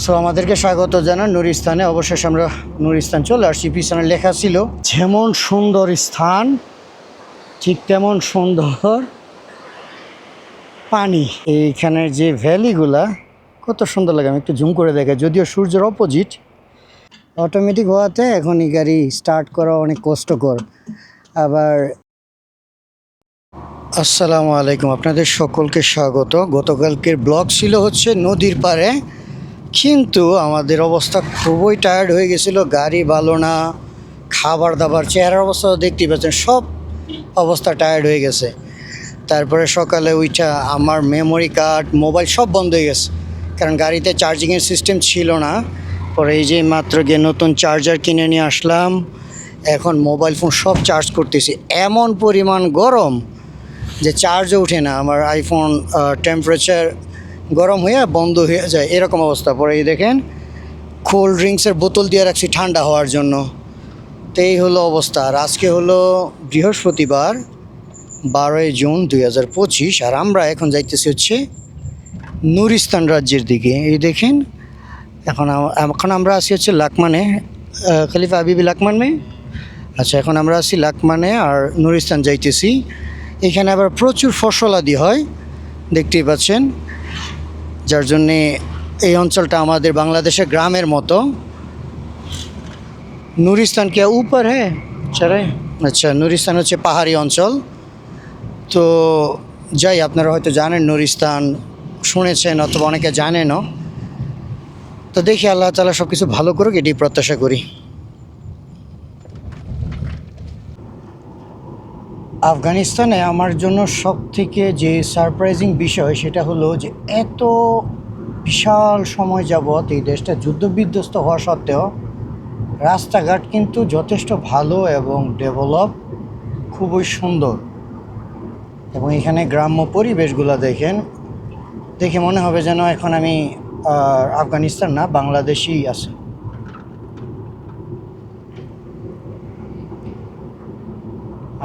So আমাদেরকে স্বাগত জানান নুরিস্তানে অবশেষে আমরা নুরিস্তান চলে আসছি। পিছনে লেখা ছিল, যেমন সুন্দর স্থান, ঠিক তেমন সুন্দর পানি। এইখানের যে ভ্যালিগুলা, কত সুন্দর লাগে। আমি একটু জুম করে দেখে। যদিও সূর্যের অপোজিট অটোমেটিক হওয়াতে এখন এই গাড়ি স্টার্ট করা অনেক কষ্টকর। আবার, আসসালামু আলাইকুম। আপনাদের সকলকে স্বাগত। গতকালকের ব্লগ ছিল হচ্ছে নদীর পাড়ে। কিন্তু আমাদের অবস্থা খুবই টায়ার্ড হয়ে গেছিল, গাড়ি ভালো না, খাবার দাবার, চেহারার অবস্থা দেখতেই পাচ্ছেন, সব অবস্থা টায়ার্ড হয়ে গেছে। তারপরে সকালে ওইটা আমার মেমোরি কার্ড মোবাইল সব বন্ধ হয়ে গেছে, কারণ গাড়িতে চার্জিংয়ের সিস্টেম ছিল না। পরে এই যে মাত্র গিয়ে নতুন চার্জার কিনে নিয়ে আসলাম, এখন মোবাইল ফোন সব চার্জ করতেছি। এমন পরিমাণ গরম যে চার্জও ওঠে না। আমার আইফোন টেম্পারেচার গরম হয়ে বন্ধ হয়ে যায়, এরকম অবস্থা। পরে এই দেখেন কোল্ড ড্রিঙ্কসের বোতল দিয়ে রাখছি ঠান্ডা হওয়ার জন্য। তো এই হলো অবস্থা। আর আজকে হলো বৃহস্পতিবার, বারোই জুন দুই হাজার পঁচিশ, আর আমরা এখন যাইতেছি হচ্ছে নুরিস্তান রাজ্যের দিকে। এই দেখেন, এখন এখন আমরা আসি হচ্ছে লাকমানে। খলিফা আবিবি লাকমান মে? আচ্ছা এখন আমরা আছি লাকমানে আর নুরিস্তান যাইতেছি। এখানে আবার প্রচুর ফসলাদি হয়, দেখতেই পাচ্ছেন। যার জন্যে এই অঞ্চলটা আমাদের বাংলাদেশের গ্রামের মতো। নুরিস্তান কে উপর হ্যাঁ? আচ্ছা নুরিস্তান হচ্ছে পাহাড়ি অঞ্চল। তো যাই, আপনারা হয়তো জানেন নুরিস্তান, শুনেছেন অথবা অনেকে জানেনও। তো দেখি, আল্লাহ তালা সব কিছু ভালো করুক, এটি প্রত্যাশা করি। আফগানিস্তানে আমার জন্য সব থেকে যে সারপ্রাইজিং বিষয় সেটা হলো যে এত বিশাল সময় যাবৎ এই দেশটা যুদ্ধবিধ্বস্ত হওয়া সত্ত্বেও রাস্তাঘাট কিন্তু যথেষ্ট ভালো এবং ডেভেলপ খুবই সুন্দর। এবং এখানে গ্রাম্য পরিবেশগুলো দেখেন, দেখে মনে হবে যেন এখন আমি আফগানিস্তান না, বাংলাদেশেই আছে।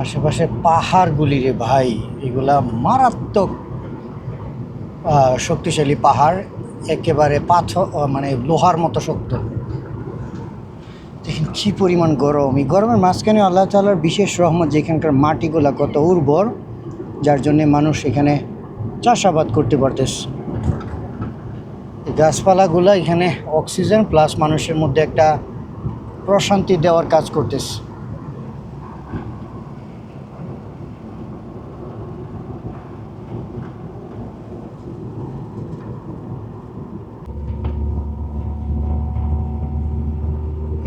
আশেপাশে পাহাড়গুলি রে ভাই, এগুলা মারাত্মক শক্তিশালী পাহাড়, একেবারে পাথর মানে লোহার মতো শক্ত। দেখেন কী পরিমাণ গরম। এই গরমের মাঝখানে আল্লাহ তালার বিশেষ রহমত যেখানকার মাটিগুলা কত উর্বর, যার জন্যে মানুষ এখানে চাষাবাদ করতে পারতেছে। এই গাছপালাগুলো এখানে অক্সিজেন প্লাস মানুষের মধ্যে একটা প্রশান্তি দেওয়ার কাজ করতেছে।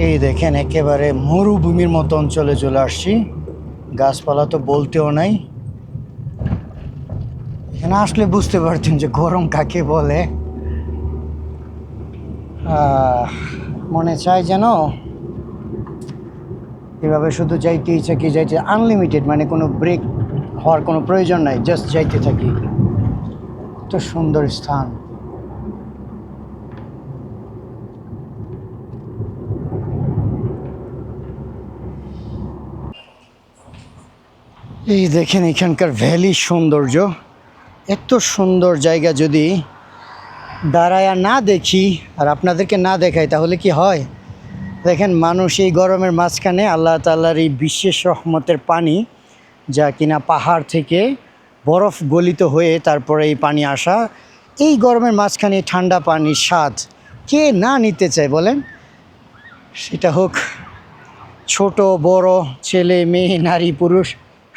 এই দেখেন, একেবারে মরুভূমির মতো অঞ্চলে চলে আসছি। গাছপালা তো বলতেও নাই। এখানে আসলে বুঝতে পারতেন যে গরম কাকে বলে। মনে চায় যেন এভাবে শুধু যাইতে ইচ্ছা কি যাইতে আনলিমিটেড মানে কোনো ব্রেক হওয়ার কোনো প্রয়োজন নাই জাস্ট যাইতে থাকি। তো সুন্দর স্থান। এই দেখেন এখানকার ভ্যালি সৌন্দর্য। এত সুন্দর জায়গা যদি দাঁড়ায় না দেখি আর আপনাদেরকে না দেখাই, তাহলে কি হয়? দেখেন মানুষ এই গরমের মাঝখানে আল্লাহ তাল্লাহর এই বিশেষ রহমতের পানি যা কিনা পাহাড় থেকে বরফ গলিত হয়ে তারপরে এই পানি আসা, এই গরমের মাঝখানে ঠান্ডা পানির স্বাদ কে না নিতে চায় বলেন? সেটা হোক ছোট, বড়, ছেলে, মেয়ে, নারী, পুরুষ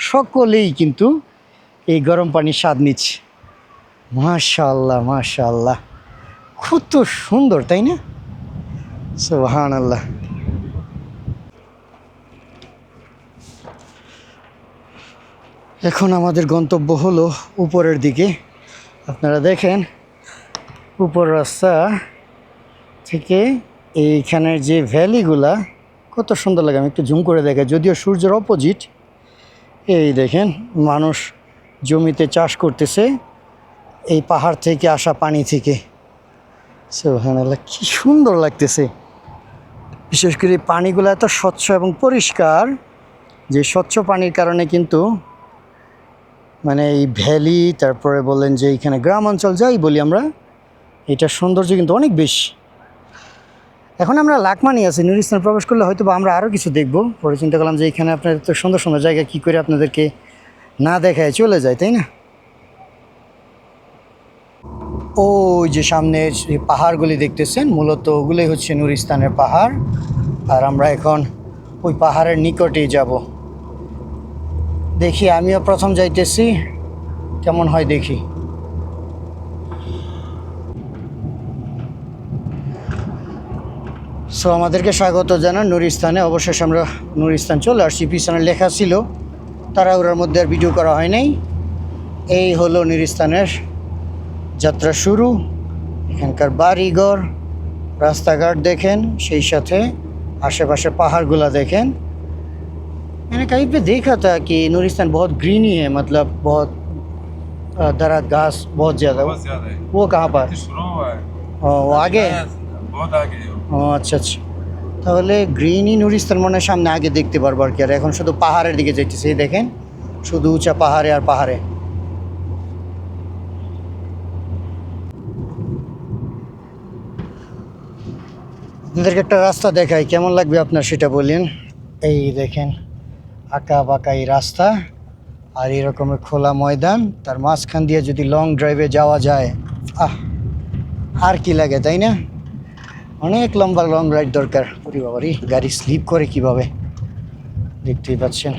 সকলেই কিন্তু এই গরম পানির স্বাদ নিচ্ছে। মাশাল্লাহ মাশাল্লাহ কত সুন্দর, তাই না? সুহান আল্লাহ এখন আমাদের গন্তব্য হলো উপরের দিকে। আপনারা দেখেন, উপর রাস্তা থেকে এইখানের যে ভ্যালিগুলা, কত সুন্দর লাগে, আমি একটু জুম করে দেখে। যদিও সূর্যের অপোজিট এই দেখেন, মানুষ জমিতে চাষ করতেছে, এই পাহাড় থেকে আসা পানি থেকে। সুবহানাল্লাহ, কি সুন্দর লাগতেছে। বিশেষ করে পানিগুলো এত স্বচ্ছ এবং পরিষ্কার যে স্বচ্ছ পানির কারণে কিন্তু মানে এই ভ্যালি, তারপরে বলেন যে এখানে গ্রাম অঞ্চল, যাই বলি আমরা এটার সৌন্দর্য কিন্তু অনেক বেশি। এখন আমরা লাকমানি আছি নুরিস্তান প্রবেশ করলে হয়তো আমরা আরও কিছু দেখব। পরে চিন্তা করলাম যে এখানে আপনার এত সুন্দর সুন্দর জায়গা কী করে আপনাদেরকে না দেখায় চলে যায়, তাই না? ওই যে সামনের পাহাড়গুলি দেখতেছেন, মূলত ওগুলোই হচ্ছে নুরিস্তানের পাহাড়। আর আমরা এখন ওই পাহাড়ের নিকটেই যাব। দেখি, আমিও প্রথম যাইতেছি। কেমন হয় দেখি। সো আমাদেরকে স্বাগত জানান নুরিস্তানে অবশেষ আমরা নুরিস্তান চলে আসছি। পিছনে লেখা ছিল তারা ওরার মধ্যে আর ভিডিও করা হয় নাই। এই হলো নুরিস্তানের যাত্রা শুরু। এখানকার বাড়িঘর রাস্তাঘাট দেখেন সেই সাথে আশেপাশে পাহাড়গুলা দেখেন। মানে কাইপে দেখা তা কি নুরিস্তান বহুত बहुत ग्रीनी है मतलब বহুত दराज घास बहुत ও वो, वो कहाँ पर शुरू हुआ ও আচ্ছা আচ্ছা। তাহলে গ্রিনই নুরিস্তান মনে হয় সামনে আগে দেখতে পারব আর কি। আর এখন শুধু পাহাড়ের দিকে যাইতেছে, এই দেখেন। শুধু উঁচা পাহাড়ে আর পাহাড়ে। আপনাদেরকে একটা রাস্তা দেখাই, কেমন লাগবে আপনার সেটা বলেন? এই দেখেন, আঁকা বাঁকা এই রাস্তা আর এরকমের খোলা ময়দান, তার মাঝখান দিয়ে যদি লং ড্রাইভে যাওয়া যায়, আহ, আর কি লাগে, তাই না? অনেক লম্বা লং রাইড দরকার। ওরে বাবারি গাড়ি স্লিপ করে কীভাবে? দেখতেই পাচ্ছেন।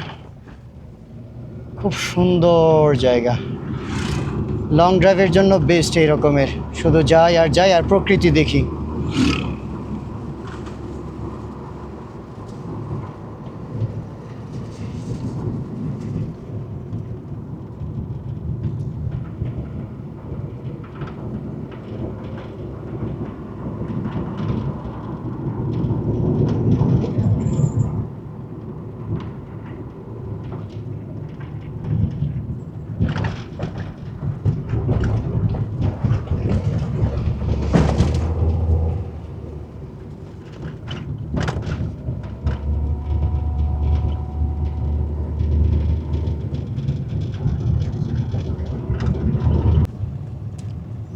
খুব সুন্দর জায়গা। লং ড্রাইভের জন্য বেস্ট এই রকমের। শুধু যাই আর যাই আর প্রকৃতি দেখি।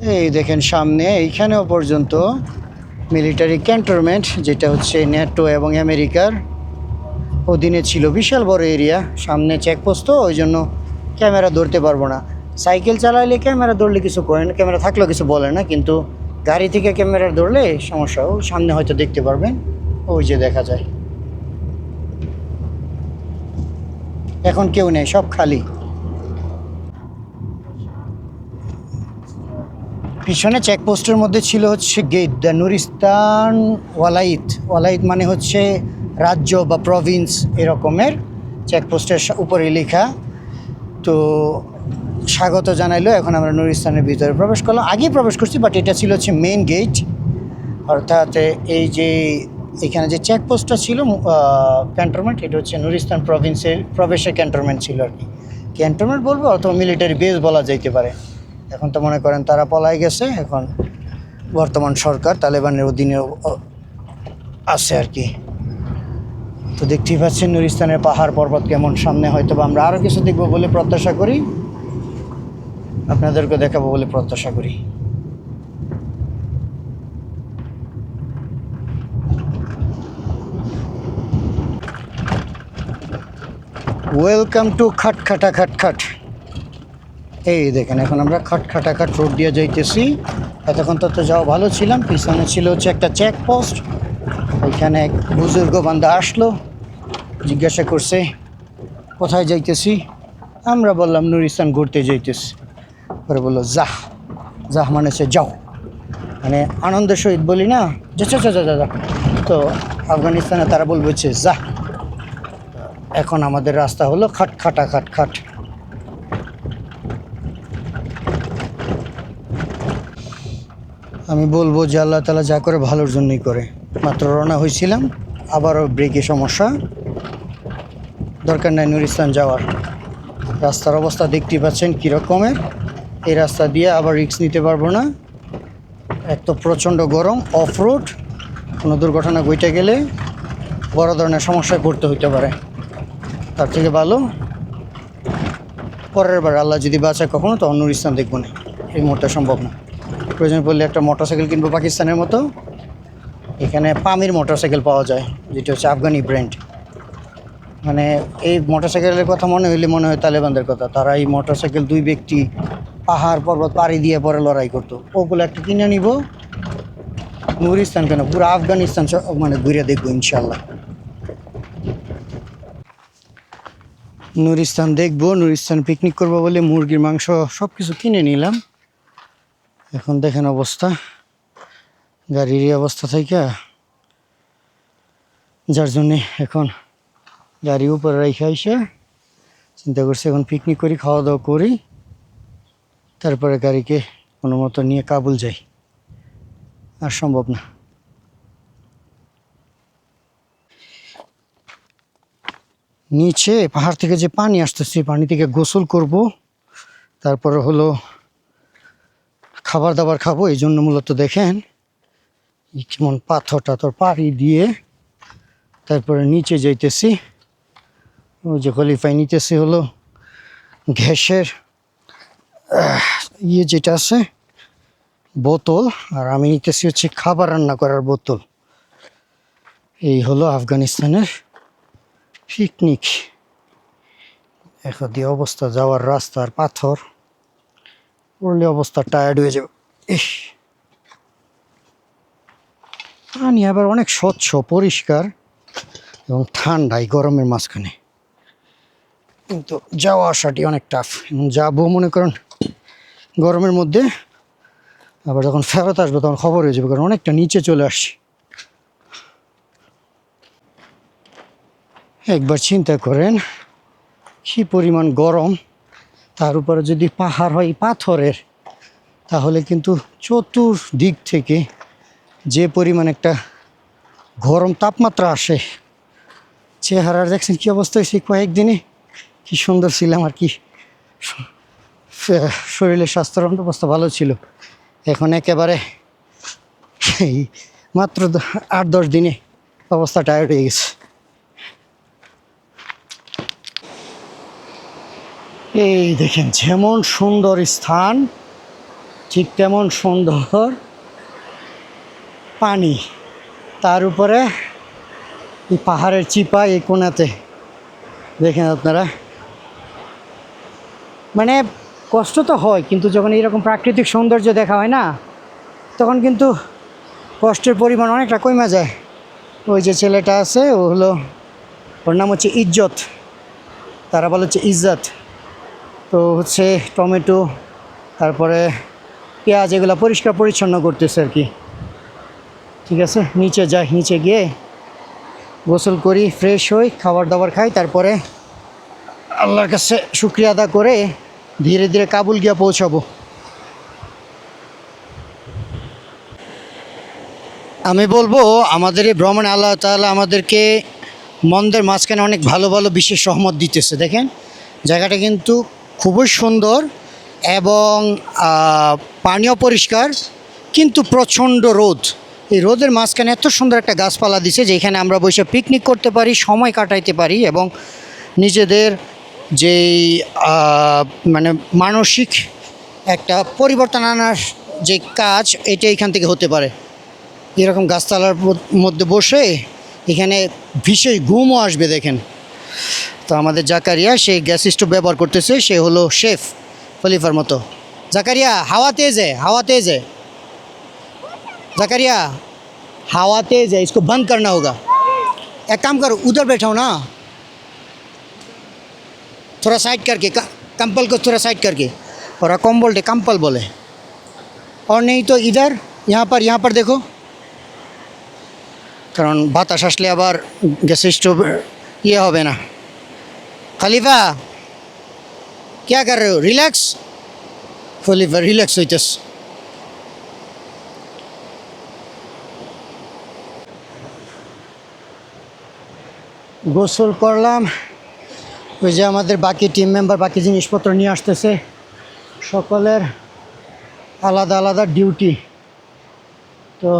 এই দেখেন সামনে, এইখানেও পর্যন্ত মিলিটারি ক্যান্টনমেন্ট যেটা হচ্ছে ন্যাটো এবং আমেরিকার অধীনে ছিল। বিশাল বড় এরিয়া সামনে চেকপোস্ট তো ওই জন্য ক্যামেরা ধরতে পারব না। সাইকেল চালাইলে ক্যামেরা ধরলে কিছু করে না ক্যামেরা থাকলেও কিছু বলে না, কিন্তু গাড়ি থেকে ক্যামেরা ধরলে সমস্যা, ও সামনে হয়তো দেখতে পারবেন। ওই যে দেখা যায়। এখন কেউ নেই, সব খালি। পিছনে চেকপোস্টের মধ্যে ছিল হচ্ছে গেট দ্য নুরিস্তান ওয়ালাইত ওয়ালাইত মানে হচ্ছে রাজ্য বা প্রভিন্স এরকমের চেকপোস্টের উপরে লেখা। তো স্বাগত জানাইলো, এখন আমরা নুরিস্তানের ভিতরে প্রবেশ করলাম। আগেই প্রবেশ করছি বাট এটা ছিল হচ্ছে মেন গেট অর্থাৎ এই যে এখানে যে চেকপোস্টটা ছিল ক্যান্টনমেন্ট এটা হচ্ছে নুরিস্তান প্রভিন্সের প্রবেশের ক্যান্টনমেন্ট ছিল আর কি। ক্যান্টনমেন্ট বলব অথবা মিলিটারি বেস বলা যাইতে পারে। এখন তো মনে করেন তারা পলাই গেছে, এখন বর্তমান সরকার তালেবানের অধীনে আছে আর কি। তো দেখতেই পাচ্ছেন নুরিস্তানের পাহাড় পর্বত কেমন, সামনে হয়তো বা আমরা আরও কিছু দেখব বলে প্রত্যাশা করি। আপনাদেরকে দেখাবো বলে প্রত্যাশা করি। ওয়েলকাম টু খাটখাটা, খাটখাট। এই দেখেন, এখন আমরা খটখাটা খাট রোড দিয়ে যাইতেছি। এতক্ষণ তো তো যাওয়া ভালো ছিলাম, পিছনে ছিল হচ্ছে একটা চেকপোস্ট ওইখানে এক বুজুর্গ বান্দা আসলো, জিজ্ঞাসা করছে, কোথায় যাইতেছি? আমরা বললাম, নুরিস্তান ঘুরতে যাইতেছি। পরে বলল, যাহ যাহ মানে হচ্ছে যাও। মানে আনন্দের সহিত বলি না, যা যা যা যা যা তো আফগানিস্তানে তারা বলবে হচ্ছে, যাহ। এখন আমাদের রাস্তা হলো খাট খাটা খাট খাটখাট আমি বলব যে আল্লাহ তালা যা করে ভালোর জন্যই করে। মাত্র রওনা হয়েছিলাম আবারও ব্রেকে সমস্যা। দরকার নাই নুরিস্তান যাওয়ার। রাস্তার অবস্থা দেখতে পাচ্ছেন কীরকমের এই রাস্তা দিয়ে আবার রিক্স নিতে পারব না। এক তো প্রচণ্ড গরম, অফ রোড, কোনো দুর্ঘটনা ঘটে গেলে বড় ধরনের সমস্যায় পড়তে হইতে পারে। তার থেকে ভালো, পরের বার আল্লাহ যদি বাঁচায় কখনো, তখন নুরিস্তান দেখব না। এই মুহূর্তে সম্ভব না। প্রয়োজন পড়লে একটা মোটরসাইকেল কিনবো পাকিস্তানের মতো। এখানে পামির মোটরসাইকেল পাওয়া যায়, যেটা হচ্ছে আফগানি ব্র্যান্ড। মানে এই মোটরসাইকেলের কথা মনে হইলে মনে হয় তালেবানদের কথা। তারা এই মোটরসাইকেল দুই ব্যক্তি পাহাড়, পর্বত পাড়ি দিয়ে পরে লড়াই করতো। ওগুলো একটা কিনে নিব। নুরিস্তান কেন? পুরো আফগানিস্তান মানে ঘুরে দেখব ইনশাল্লাহ নুরিস্তান দেখব, নুরিস্তান পিকনিক করব বলে মুরগির মাংস সব কিছু কিনে নিলাম। এখন দেখেন অবস্থা। গাড়ির অবস্থা থেকে যার জন্যে এখন গাড়ি উপরে রেখে আইসে চিন্তা করছি এখন পিকনিক করি খাওয়া দাওয়া করি। তারপরে গাড়িকে কোনো মতো নিয়ে কাবুল যাই। আর সম্ভব না। নিচে পাহাড় থেকে যে পানি আসতেছে, পানি থেকে গোসল করব। তারপরে হলো খাবার দাবার খাব, এই জন্য মূলত দেখেন কেমন পাথর টাথর পাড়ি দিয়ে তারপরে নিচে যাইতেছি। ওই যে কোয়ালিফাই নিতেছি হলো গ্যাসের ইয়ে যেটা আছে, বোতল, আর আমি নিতেছি হচ্ছে খাবার রান্না করার বোতল। এই হলো আফগানিস্তানের পিকনিক। এখন দিয়ে অবস্থা, যাওয়ার রাস্তার পাথর। পড়লে অবস্থা টায়ার্ড হয়ে যাবে। ইস। পানি আবার অনেক স্বচ্ছ, পরিষ্কার এবং ঠান্ডা এই গরমের মাঝখানে। কিন্তু যাওয়া আসাটি অনেক টাফ যাব মনে করেন গরমের মধ্যে, আবার যখন ফেরত আসব তখন খবর হয়ে যাবে কারণ অনেকটা নিচে চলে আসছি। একবার চিন্তা করেন, কি পরিমাণ গরম। তার উপরে যদি পাহাড় হয় পাথরের, তাহলে কিন্তু চতুর্দিক থেকে যে পরিমাণ একটা গরম তাপমাত্রা আসে, চেহারার দেখছেন কী অবস্থা হয়েছে কয়েকদিনে? কি সুন্দর ছিলাম আর কি শরীরের স্বাস্থ্যের অবস্থা ভালো ছিল। এখন একেবারে এই মাত্র আট দশ দিনে অবস্থা টায়ার্ড হয়ে গেছে। এই দেখেন, যেমন সুন্দর স্থান, ঠিক তেমন সুন্দর পানি। তার উপরে এই পাহাড়ের চিপা এই কোনাতে দেখেন আপনারা। মানে কষ্ট তো হয়, কিন্তু যখন এইরকম প্রাকৃতিক সৌন্দর্য দেখা হয় না, তখন কিন্তু কষ্টের পরিমাণ অনেকটা কমে যায়। ওই যে ছেলেটা আছে, ও হলো, ওর নাম হচ্ছে ইজ্জত। তারা বলে হচ্ছে ইজ্জত। তো হচ্ছে টমেটো, তারপরে পেঁয়াজ, এগুলো পরিষ্কার পরিচ্ছন্ন করতেছে আর কি। ঠিক আছে? নিচে যাই, নিচে গিয়ে গোসল করি ফ্রেশ হই, খাবার দাবার খাই, তারপরে আল্লাহর কাছে শুক্রিয়া আদা করে ধীরে ধীরে কাবুল গিয়ে পৌঁছাবো। আমি বলব, আমাদের এই ভ্রমণে আল্লাহ তাআলা আমাদেরকে মন্দের মাঝখানে অনেক ভালো ভালো বিশেষ সহমত দিতেছে। দেখেন, জায়গাটা কিন্তু খুবই সুন্দর এবং পানীয় পরিষ্কার, কিন্তু প্রচণ্ড রোদ। এই রোদের মাঝখানে এত সুন্দর একটা গাছপালা দিছে যেখানে আমরা বসে পিকনিক করতে পারি, সময় কাটাইতে পারি এবং নিজেদের যেই মানে মানসিক একটা পরিবর্তন আনার যে কাজ, এটা এখান থেকে হতে পারে। এরকম গাছতলার মধ্যে বসে এখানে বিশেষ ঘুমও আসবে দেখেন। তো আমাদের জাকারিয়া সে গ্যাস স্টোভ ব্যবহার করতেছে সে হলো শেফ খলিফার মতো জাকারিয়া হাওয়া तेज है हवा तेज है জাকারিয়া हवा तेज है इसको बंद करना होगा एक काम करो उधर बैठाओ ना थोड़ा साइड करके क- कंपल को थोड़ा साइड करके और कम बोलते कंपल बोले और नहीं तो इधर यहाँ पर यहाँ पर देखो কারণ বাতাস আসলে আবার গ্যাস স্টোভ ইয়ে হবে না খালিফা কে কর রে রিল্যাক্স খলিফা রিল্যাক্স হইতেস গোসল করলাম। ওই যে আমাদের বাকি টিম মেম্বার বাকি জিনিসপত্র নিয়ে আসতেছে। সকলের আলাদা আলাদা ডিউটি তো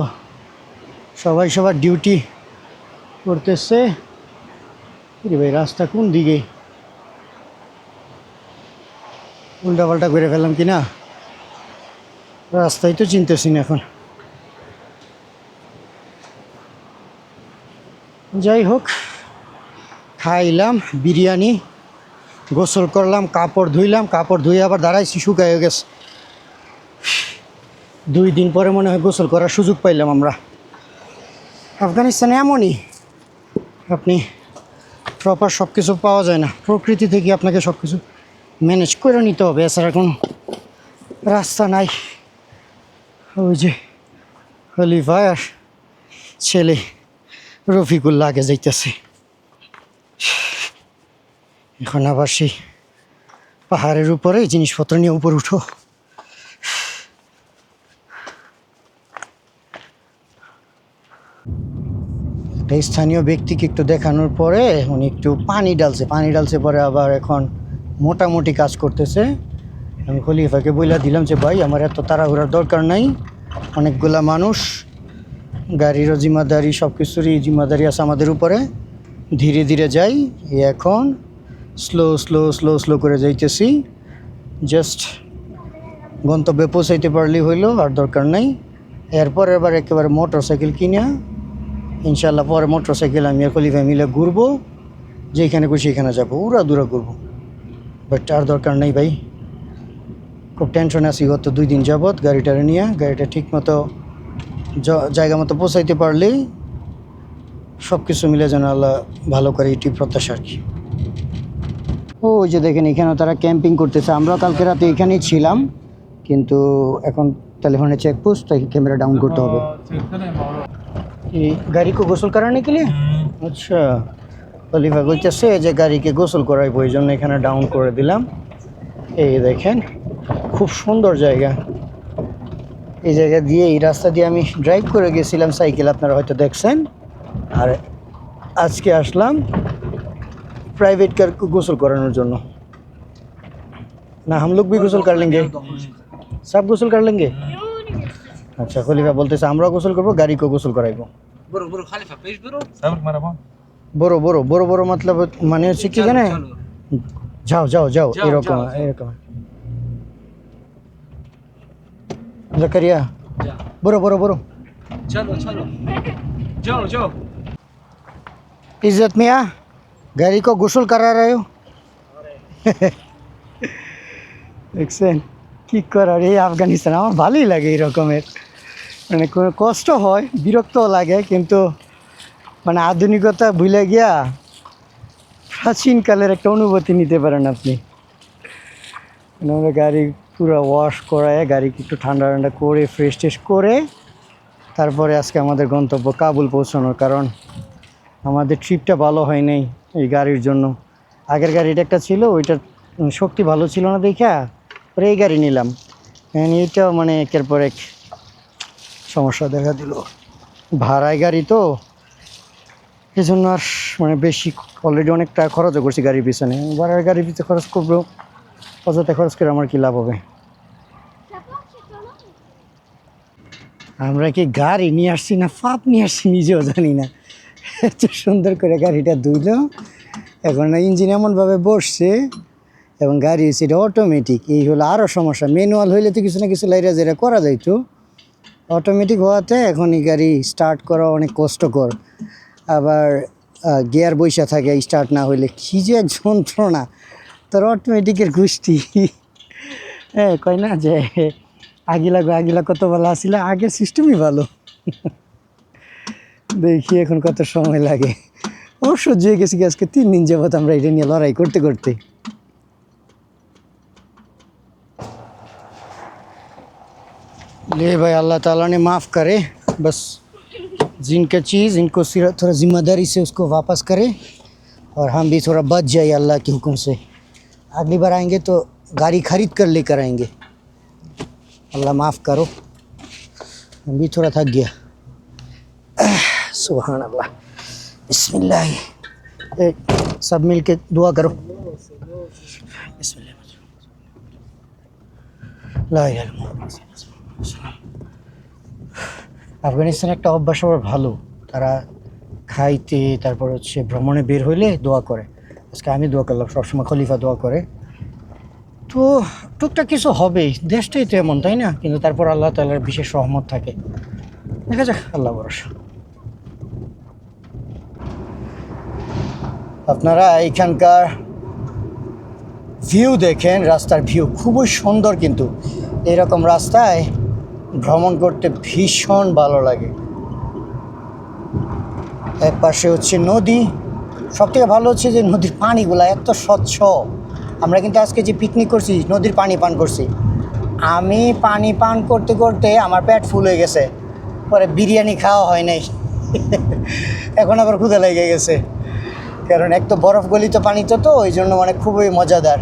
সবাই সবার ডিউটি করতেছে। রাস্তা কোন দিকে? উল্টাপাল্টা করে ফেললাম কি না রাস্তায় তো চিনতেছি না এখন। যাই হোক, খাইলাম বিরিয়ানি, গোসল করলাম, কাপড় ধুইলাম, কাপড় ধুয়ে আবার দাঁড়াইছি শুকায় গেছে। দুই দিন পরে মনে হয় গোসল করার সুযোগ পাইলাম আমরা। আফগানিস্তানে এমনই। আপনি প্রপার সব কিছু পাওয়া যায় না। প্রকৃতি থেকে আপনাকে সব কিছু ম্যানেজ করে নিতে হবে, এছাড়া কোনো রাস্তা নাই। ওই যে খলিফা আর ছেলে রফিকুল্লা আগে যাইতেছে। এখন আবার সেই পাহাড়ের উপরে জিনিসপত্র নিয়ে উপরে উঠো। একটা স্থানীয় ব্যক্তিকে একটু দেখানোর পরে উনি একটু পানি ডালছে পানি ডালছে পরে আবার এখন মোটামুটি কাজ করতেছে। আমি খলিফাকে বইলা দিলাম যে, ভাই, আমার এত তাড়াহুড়ার দরকার নাই। অনেকগুলা মানুষ, গাড়িরও জিম্মাদারি সব কিছুরই জিম্মাদারি আছে আমাদের উপরে। ধীরে ধীরে যাই এখন স্লো স্লো স্লো স্লো করে যাইতেছি। জাস্ট গন্তব্যে পৌঁছাইতে পারলেই হইল, আর দরকার নাই। এরপর এবার একেবারে মোটর সাইকেল কিনে ইনশাল্লাহ পরে মোটর সাইকেল আমি আর খলিফা মিলে ঘুরবো। যেখানে খুশি সেখানে যাব উড়া দূরা ঘুরবো। বাট আর দরকার নেই ভাই। খুব টেনশন আছি গত দুই দিন যাবৎ গাড়িটা নিয়ে গাড়িটা ঠিকমতো জায়গা মতো পৌঁছাইতে পারলেই সব কিছু মিলে যেন আল্লাহ ভালো করে এটি প্রত্যাশা আর কি ও ওই যে দেখেন এখানেও তারা ক্যাম্পিং করতেছে। আমরা কালকে রাতে এখানেই ছিলাম কিন্তু এখন টেলিফোনে চেক পোস্ট তাই ক্যামেরা ডাউন করতে হবে। গাড়ি কো গোসল করানে কে লিয়ে আচ্ছা। খলিফা কইতেছে যে গাড়িকে গোসল করার ওই জন্য এখানে ডাউন করে দিলাম। এই দেখেন খুব সুন্দর জায়গা। এই জায়গা দিয়ে এই রাস্তা দিয়ে আমি ড্রাইভ করে গেছিলাম সাইকেল আপনারা হয়তো দেখছেন। আর আজকে আসলাম প্রাইভেট কার গোসল করানোর জন্য। না হামলুক বি গোসল কর লেঙ্গে। সব গোসল কর গে আচ্ছা খলিফা বলতেছে আমরাও গোসল করব গাড়িকেও গোসল করাইবো। বড় বড় বড় বড় মতলব মানে হচ্ছে কি জানে চলো। যাও যাও যাও যাও, এরকম যাও, যাও। এরকম জাকারিয়া जा বড় বড় বড় चलो चलो जाओ जाओ इज्जत मियाँ गाड़ी को गोसल करा रहे हो দেখছেন কি করার এই আফগানিস্তান আমার ভালোই লাগে এই রকমের মানে কোনো কষ্ট হয় বিরক্তও লাগে কিন্তু মানে আধুনিকতা ভুলে গিয়া প্রাচীনকালের একটা অনুভূতি নিতে পারেন আপনি। মানে আমরা গাড়ি পুরো ওয়াশ করায় গাড়িকে একটু ঠান্ডা ঠান্ডা করে ফ্রেশ ট্রেশ করে, তারপরে আজকে আমাদের গন্তব্য কাবুল পৌঁছানোর কারণ। আমাদের ট্রিপটা ভালো হয় নাই এই গাড়ির জন্য। আগের গাড়িটা একটা ছিল, ওইটার শক্তি ভালো ছিল না দেখা পরে এই গাড়ি নিলাম। And এইটাও মানে একের পর এক সমস্যা দেখা দিল। ভাড়ায় গাড়ি তো এই জন্য আর মানে বেশি অলরেডি অনেক টাকা খরচও করছি গাড়ির পিছনে। ভাড়ার গাড়ির পিছনে খরচ করব, অযথা খরচ করে আমার কি লাভ হবে? আমরা কি গাড়ি নিয়ে আসছি না ফাপ নিয়ে আসছি নিজেও জানি না। এত সুন্দর করে গাড়িটা ধুইল এখন না ইঞ্জিন এমনভাবে বসছে, এবং গাড়ি সেটা অটোমেটিক এই হলো আরও সমস্যা। ম্যানুয়াল হইলে তো কিছু না কিছু লাইরা যেটা করা যাইতো। অটোমেটিক হওয়াতে এখন এই গাড়ি স্টার্ট করা অনেক কষ্টকর। আবার গিয়ার বৈশা থাকে স্টার্ট না হইলে কী যে এক যন্ত্রণা তোর অটোমেটিকের গোষ্ঠী হ্যাঁ কয় না যে আগিলা গো আগিলা কত ভালো আসিল আগের সিস্টেমই ভালো দেখি এখন কত সময় লাগে ও সহ্য হয়ে গেছি কি আজকে তিন দিন যাবত আমরা এটা নিয়ে লড়াই করতে করতে ले भाई अल्लाह ताला ने माफ़ करे बस जिनका चीज़, इनको थोड़ा ज़िम्मेदारी से उसको वापस करें और हम भी थोड़ा बच जाए अल्लाह के हुक्म से। अगली बार आएँगे तो गाड़ी खरीद कर लेकर आएँगे। अल्लाह माफ़ करो। हम भी थोड़ा थक गया। सुबह अल्लाह बसमिल्ला सब मिल के दुआ करो। बसमिल्ला আফগানিস্তানে একটা অভ্যাস আবার ভালো। তারা খাইতে, তারপর হচ্ছে ভ্রমণে বের হইলে দোয়া করে। আজকে আমি দোয়া করলাম, সবসময় খলিফা দোয়া করে। তো টুকটাক কিছু হবেই দেশটাই তো এমন, তাই না? কিন্তু তারপর আল্লাহ তাল্লার বিশেষ সহমত থাকে। দেখা যাক, আল্লাহ ভরসা। আপনারা এইখানকার ভিউ দেখেন, রাস্তার ভিউ খুবই সুন্দর কিন্তু। এরকম রাস্তায় ভ্রমণ করতে ভীষণ ভালো লাগে। এক পাশে হচ্ছে নদী সব থেকে ভালো হচ্ছে যে নদীর পানিগুলো এত স্বচ্ছ। আমরা কিন্তু আজকে যে পিকনিক করছি নদীর পানি পান করছি। আমি পানি পান করতে করতে আমার পেট ফুল হয়ে গেছে পরে বিরিয়ানি খাওয়া হয় নাই। এখন আবার ক্ষুদা লেগে গেছে। কারণ এক তো বরফ গলিত পানিতে তো ওই জন্য মানে খুবই মজাদার।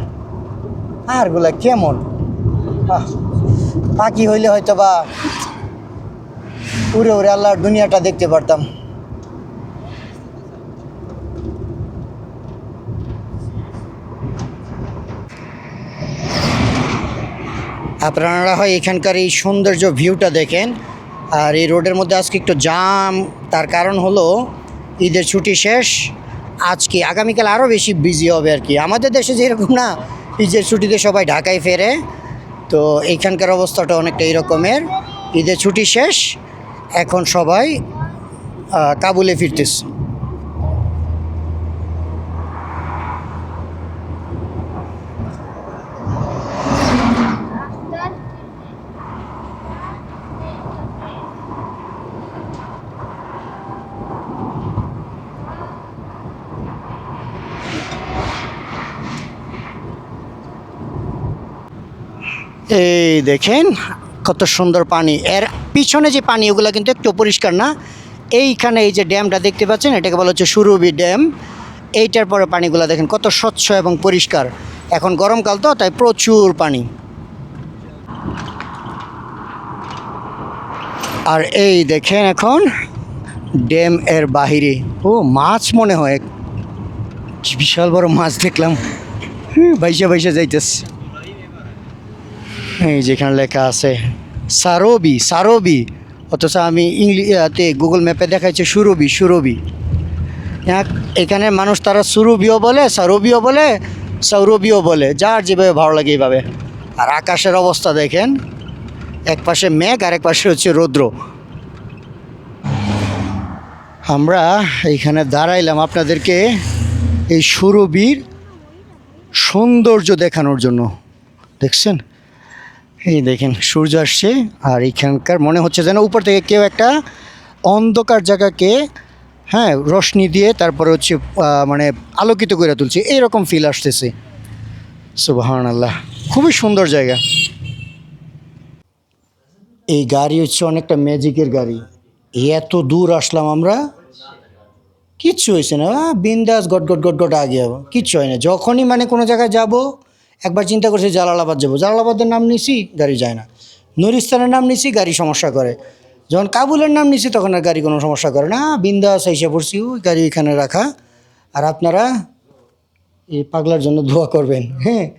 আরগুলা কেমন? আহ, পাখি হইলে হয়তো বা উড়ে উড়ে আল্লাহর দুনিয়াটা দেখতে পারতাম। আপনারা হয় এখানকার এই সৌন্দর্য ভিউটা দেখেন, আর এই রোডের মধ্যে আজকে একটু জাম, তার কারণ হলো ঈদের ছুটি শেষ, আজকে আগামীকাল আরও বেশি বিজি হবে আর কি। আমাদের দেশে যেরকম না, ঈদের ছুটিতে সবাই ঢাকায় ফেরে তো এইখানকার অবস্থাটা অনেকটা এরকমের ঈদের ছুটি শেষ এখন সবাই কাবুলে ফিরতেছে। এই দেখেন, কত সুন্দর পানি। এর পিছনে যে পানি, ওগুলো কিন্তু একটু পরিষ্কার না। এইখানে এই যে ড্যামটা দেখতে পাচ্ছেন, এটাকে বলা হচ্ছে সুরবি ড্যাম। এইটার পরে পানিগুলো দেখেন, কত স্বচ্ছ এবং পরিষ্কার। এখন গরমকাল তো, তাই প্রচুর পানি। আর এই দেখেন এখন, ড্যাম এর বাহিরে। ও, মাছ মনে হয়। বিশাল বড় মাছ দেখলাম। বাইসা বাইসা যাইতেছে। এই যেখানে লেখা আছে, সারোবি সারোবি, অথচ আমি ইংলিশতে গুগল ম্যাপে দেখাচ্ছে সুরবি সুরবি এক- এখানে মানুষ তারা সুরবিও বলে, সারবিও বলে, সৌরবিও বলে, যার যেভাবে ভালো লাগে এইভাবে। আর আকাশের অবস্থা দেখেন, এক পাশে মেঘ আর এক পাশে হচ্ছে রৌদ্র। আমরা এইখানে দাঁড়াইলাম আপনাদেরকে এই সুরবির সৌন্দর্য দেখানোর জন্য। দেখছেন? এই দেখেন, সূর্য আসছে আর এইখানকার মনে হচ্ছে যেন উপর থেকে কেউ একটা অন্ধকার জায়গাকে হ্যাঁ রশ্মি দিয়ে তারপরে হচ্ছে মানে আলোকিত করে তুলছে। এইরকম ফিল আসতেছে। সুবাহান আল্লাহ খুবই সুন্দর জায়গা। এই গাড়ি হচ্ছে অনেকটা ম্যাজিকের গাড়ি। এত দূর আসলাম আমরা, কিচ্ছু হয়েছে না। বিন্দাস গট গট গট গট আগে যাব। কিচ্ছু হয় না। যখনই মানে কোনো জায়গায় যাব একবার চিন্তা করছি, জালালাবাদ যাব। জালালাবাদের নাম নিছি, গাড়ি যায় না। নুরিস্তানের নাম নিছি, গাড়ি সমস্যা করে। যখন কাবুলের নাম নিছি, তখন আর গাড়ি কোনো সমস্যা করে না। বিন্দাস এসে পড়ছি ওই গাড়ি এখানে রাখা। আর আপনারা এই পাগলার জন্য দোয়া করবেন। হ্যাঁ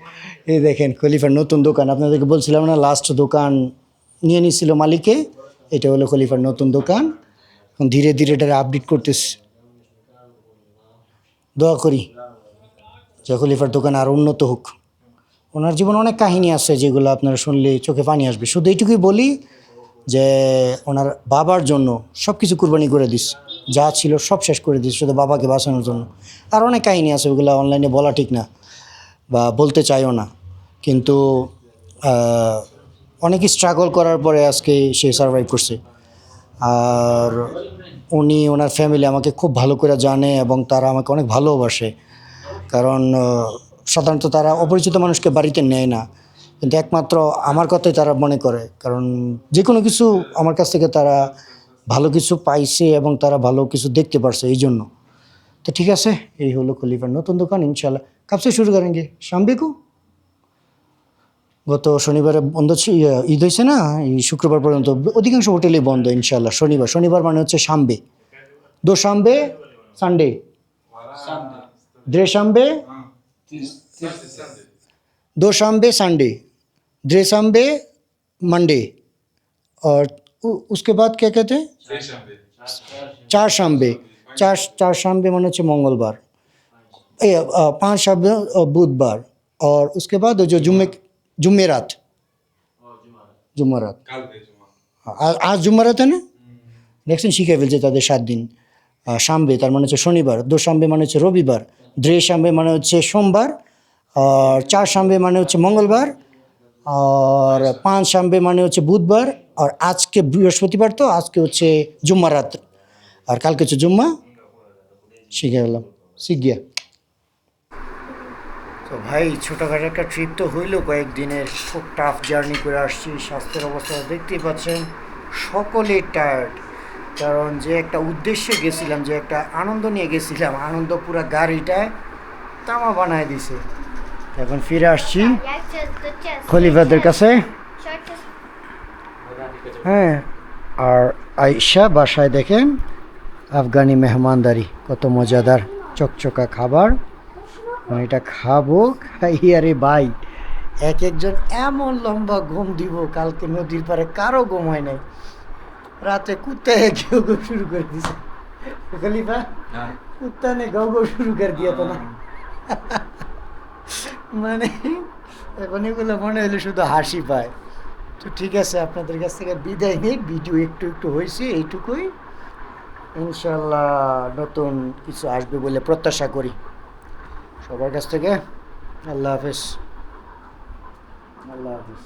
এই দেখেন, খলিফার নতুন দোকান। আপনাদেরকে বলছিলাম না লাস্ট দোকান নিয়ে নিছিল মালিকে। এটা হলো খলিফার নতুন দোকান। এখন ধীরে ধীরে এটা আপডেট করতেছে। দোয়া করি, যে খলিফার দোকান আরও উন্নত হোক। ওনার জীবনে অনেক কাহিনী আছে যেগুলো আপনারা শুনলে চোখে পানি আসবে। শুধু এইটুকুই বলি যে ওনার বাবার জন্য সব কিছু কুরবানি করে দিস। যা ছিল সব শেষ করে দিস শুধু বাবাকে বাঁচানোর জন্য। আর অনেক কাহিনী আছে, ওগুলো অনলাইনে বলা ঠিক না বা বলতে চাইও না। কিন্তু অনেক স্ট্রাগল করার পরে আজকে সে সার্ভাইভ করছে। আর উনি, ওনার ফ্যামিলি আমাকে খুব ভালো করে জানে এবং তারা আমাকে অনেক ভালোবাসে। কারণ সাধারণত তারা অপরিচিত মানুষকে বাড়িতে নেয় না। কিন্তু একমাত্র আমার কথাই তারা মনে করে। কারণ যে কোনো কিছু আমার কাছ থেকে তারা ভালো কিছু পাইছে এবং তারা ভালো কিছু দেখতে পারছে এই জন্য। তো ঠিক আছে এই হলো খলিফার নতুন দোকান ইনশাল্লাহ কাপসে শুরু করেন গে। কু গত শনিবারে বন্ধ ইয়ে, ঈদ হয়েছে না? এই শুক্রবার পর্যন্ত অধিকাংশ হোটেলই বন্ধ ইনশাল্লাহ শনিবার। শনিবার মানে হচ্ছে সামবে দো সামবে সানডে। দ্রেশাম্বে সাম্বে दो शाम्बे संडे द्रे शाम्बे मंडे और उ- उसके बाद क्या कहते हैं चार शाम्बे चार चार शाम्बे মানে হচ্ছে মঙ্গলবার ए अ, पांच शाम्बे अ, बुधवार और उसके बाद जो जुम्मे जुम्मेरात जुम्मेरात কালকে জমা আ- আজ জুম্মারাত না দেখছেন শিখে ফেলছে তাদের সাত দিন আহ, সাম্বে, তার মানে হচ্ছে শনিবার দো সাম্বে মানে হচ্ছে রবিবার দ্রে সাম্বে মানে হচ্ছে সোমবার, আর চার সাম্বে মানে হচ্ছে মঙ্গলবার, আর পাঁচ সাম্বে মানে হচ্ছে বুধবার, আর আজকে বৃহস্পতিবার তো, আজকে হচ্ছে জুম্মা রাত। আর কালকে হচ্ছে জুম্মা, শিখে গেলাম, শিখ গিয়া। তো ভাই, ছোটোখাটো একটা ট্রিপ তো হইল কয়েকদিনের, খুব টাফ জার্নি করে আসছি, স্বাস্থ্যের অবস্থা দেখতেই পাচ্ছেন, সকলেই টায়ার্ড কারণ যে একটা উদ্দেশ্যে গেছিলাম, যে একটা আনন্দ নিয়ে গেছিলাম, আনন্দ পুরো গাড়িটায় তামা বানায় দিছে। এখন ফিরে আসছি খলিফাদের কাছে। হ্যাঁ আর আয়সা বাসায় দেখেন, আফগানি মেহমানদারি, কত মজাদার, চকচকা খাবার। আমি এটা খাব, খাই, আরে ভাই, এক একজন এমন লম্বা ঘুম দিব, কালকে নদীর পারে কারও ঘুম হয় নাই। রাতে কুত্তে কেউ গো শুরু করে দিছে। খলিফা কুত্তা নে গৌ গৌ শুরু করে দিয়া তো না। মানে এখন এগুলো মনে হলে শুধু হাসি পায়। তো ঠিক আছে আপনাদের কাছ থেকে বিদায় নেই। ভিডিও একটু একটু হয়েছে এইটুকুই। ইনশাল্লাহ নতুন কিছু আসবে বলে প্রত্যাশা করি। সবার কাছ থেকে আল্লাহ হাফেজ। আল্লাহ হাফেজ।